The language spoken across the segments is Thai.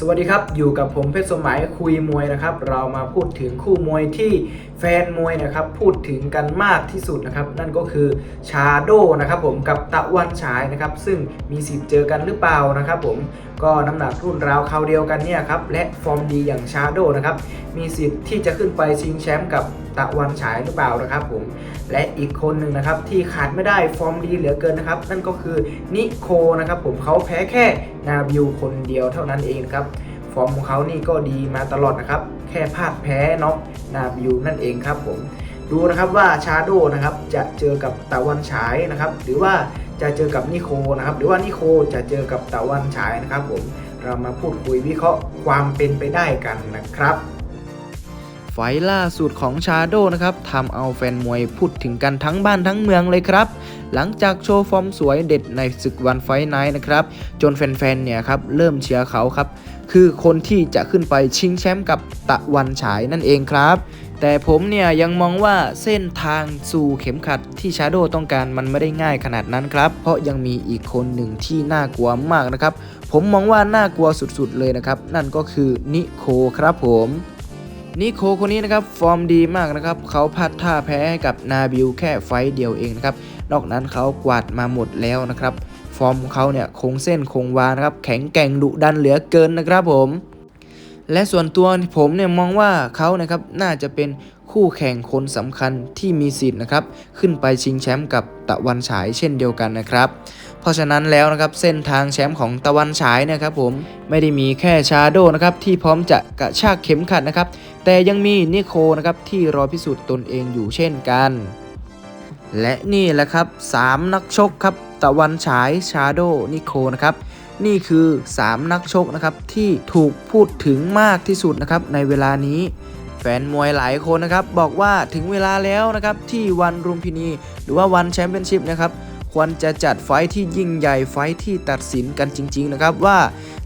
สวัสดีครับ อยู่กับผมเพชรสมัยคุยมวยนะครับ เรามาพูดถึงคู่มวยที่แฟนมวยนะครับ พูดถึงกันมากที่สุดนะครับ นั่นก็คือชาโดนะครับผมกับตะวันฉายนะครับ ซึ่งมีสิทธิ์เจอกันหรือเปล่านะครับผมก็น้ำหนักรุ่นราวคราวเดียวกันเนี่ยครับและฟอร์มดีอย่างชาโดนะครับมีสิทธิ์ที่จะขึ้นไปชิงแชมป์กับตะวันฉายหรือเปล่านะครับผมและอีกคนหนึ่งนะครับที่ขาดไม่ได้ฟอร์มดีเหลือเกินนะครับ นั่นก็คือนิโคนะครับผมเขาแพ้แค่นาบิวคนเดียวเท่านั้นเองครับฟอร์มของเขานี่ก็ดีมาตลอดนะครับ แค่พลาดแพ้น็อกนาบิวนั่นเองครับผมดูนะครับว่าชาโดนะครับจะเจอกับตะวันฉายนะครับ หรือว่า จะเจอกับนิโคนะครับ หรือว่านิโคจะเจอกับตะวันฉายนะครับผมเรามาพูดคุยวิเคราะห์ความเป็นไปได้กันนะครับไฟล่าสุดของชาโดนะครับทำเอาแฟนมวยพูดถึงกันทั้งบ้านทั้งเมืองเลยครับ หลังจากโชว์ฟอร์มสวยเด็ดในศึกวันไฟไนท์นะครับ จนแฟนๆเนี่ยครับเริ่มเชียร์เขาครับ คือคนที่จะขึ้นไปชิงแชมป์กับตะวันฉายนั่นเองครับ แต่ผมเนี่ยยังมองว่าเส้นทางสู่เข็มขัดที่ชาโดต้องการมันไม่ได้ง่ายขนาดนั้นครับ เพราะยังมีอีกคนหนึ่งที่น่ากลัวมากนะครับ ผมมองว่าน่ากลัวสุดๆเลยนะครับ นั่นก็คือนิโคครับผมนิโคคนนี้นะครับฟอร์มดีมากนะครับเขาพัดท่าแพ้ให้กับนาบิลแค่ไฟเดียวเองนะครับนอกนั้นเขากวาดมาหมดแล้วนะครับ ฟอร์มของเขาเนี่ยคงเส้นคงวานะครับแข็งแกร่งดุดันเหลือเกินนะครับผม และส่วนตัวผมเนี่ยมองว่าเขานะครับน่าจะเป็นคู่แข่งคนสำคัญที่มีสิทธิ์นะครับ ขึ้นไปชิงแชมป์กับตะวันฉายเช่นเดียวกันนะครับ เพราะฉะนั้นแล้วนะครับเส้นทางแชมป์ของตะวันฉายนี่ยครับผมไม่ได้มีแค่ชาโดนะครับที่พร้อมจะกระชากเข็มขัดนะครับ แต่ยังมีนิโคนะครับที่รอพิสูจน์ตนเองอยู่เช่นกัน และนี่แหละครับ 3 นักชกครับตะวันฉายชาโดนิโคนะครับ นี่คือ 3 นักชกนะครับที่ถูกพูดถึงมากที่สุดนะครับในเวลานี้ แฟนมวยหลายคนนะครับบอกว่าถึงเวลาแล้วนะครับที่วันรุมพินี หรือว่าวันแชมเปี้ยนชิพนะครับควรจะจัดไฟที่ยิ่งใหญ่ไฟที่ตัดสินกันจริง ๆ นะครับว่า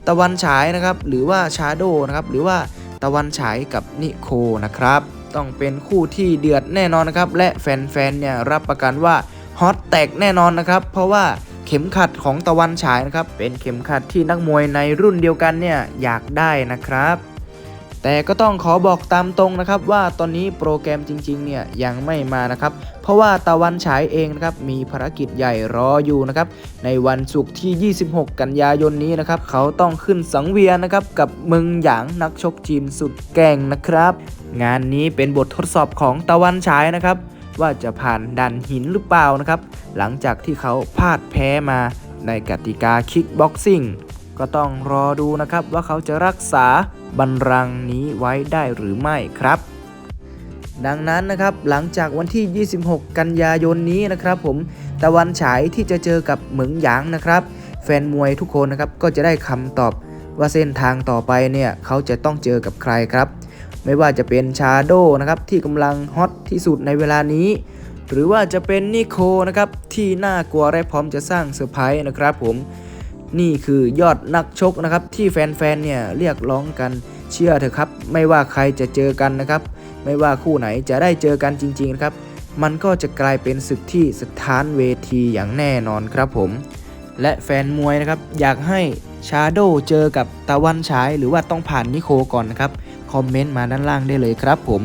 ตะวันฉายนะครับหรือว่าชาโดนะครับหรือว่าตะวันฉายกับนิโคนะครับต้องเป็นคู่ที่เดือดแน่นอนนะครับและแฟนๆเนี่ยรับประกันว่าฮอตแตกแน่นอนนะครับเพราะว่า เข็มขัดของตะวันฉายนะครับ เป็นเข็มขัดที่นักมวยในรุ่นเดียวกันเนี่ยอยากได้นะครับ แต่ก็ต้องขอบอกตามตรงนะครับ ว่าตอนนี้โปรแกรมจริงๆเนี่ยยังไม่มานะครับ เพราะว่าตะวันฉายเองนะครับมีภารกิจใหญ่รออยู่นะครับ ในวันศุกร์ที่ 26 กันยายนนี้นะครับ เขาต้องขึ้นสังเวียนนะครับกับเมึงหยางนักชกจีนสุดแก่งนะครับ งานนี้เป็นบททดสอบของตะวันฉายนะครับ ว่าจะผ่านดันหินหรือเปล่านะครับ หลังจากที่เขาพลาดแพ้มาในกติกาคิกบ็อกซิ่งก็ต้องรอดูนะครับว่าเขาจะรักษาบัลลังนี้ไว้ได้หรือไม่ครับ ดังนั้นนะครับหลังจากวันที่ 26 กันยายนนี้นะครับ ผมตะวันฉายที่จะเจอกับเหมิงหยางนะครับ แฟนมวยทุกคนนะครับก็จะได้คำตอบว่าเส้นทางต่อไปเนี่ยเขาจะต้องเจอกับใครครับ ไม่ว่าจะเป็นชาโดนะครับที่กำลังฮอตที่สุดในเวลานี้ หรือว่าจะเป็นนิโคนะครับที่น่ากลัวและพร้อมจะสร้างเซอร์ไพรส์นะครับผมนี่คือยอดนักชกนะครับที่แฟนๆเนี่ยเรียกร้องกันเชื่อเถอะครับ ไม่ว่าใครจะเจอกันนะครับ ไม่ว่าคู่ไหนจะได้เจอกันจริงๆนะครับ มันก็จะกลายเป็นศึกที่สถานเวทีอย่างแน่นอนครับผม และแฟนมวยนะครับอยากให้ชาโดเจอกับตะวันฉายหรือว่าต้องผ่านนิโคก่อนนะครับ คอมเมนต์มาด้านล่างได้เลยครับผม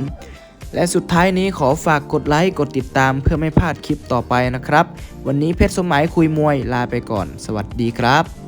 และสุดท้ายนี้ขอฝากกดไลค์กดติดตามเพื่อไม่พลาดคลิปต่อไปนะครับ วันนี้เพชรสมัยคุยมวยลาไปก่อน สวัสดีครับ